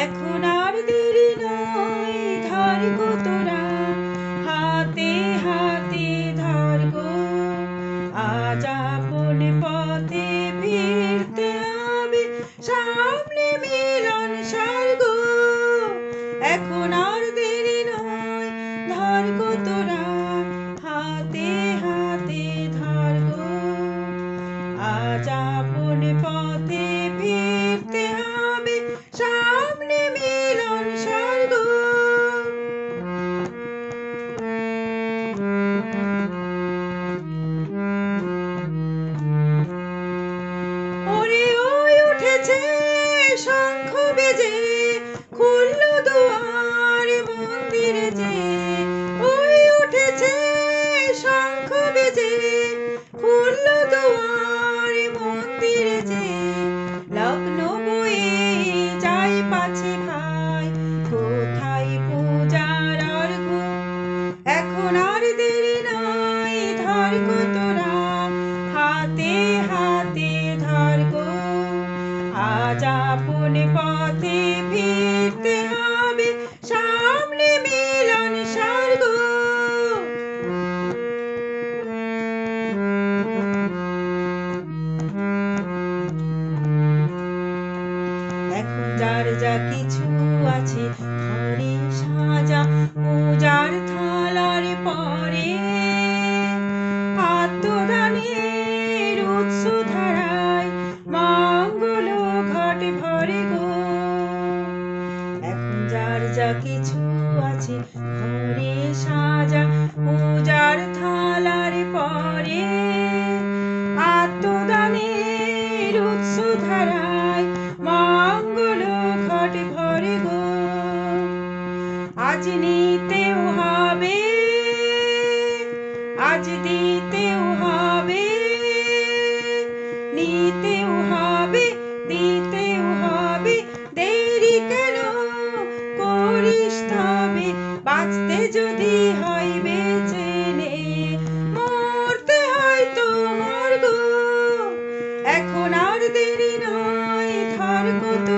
এখন পথে ফিরতে হবে। সামনে মিলন স্বর্গ। এখন যার যা কিছু আছে, ঘরে সাজা, পূজার থালার পরে আত্মদানের উৎস ধারায় মঙ্গল ঘট ভরে যা কিছু আছে। ঘরে সাজা পূজার থালার পরে আত্মদানের উৎস ধারায় মঙ্গল ঘট ভরে গো। আজ নিতেও হবে, আজ দিতেও হবে, নিতেও হবে হবে আমাদের হৃদয় থার কত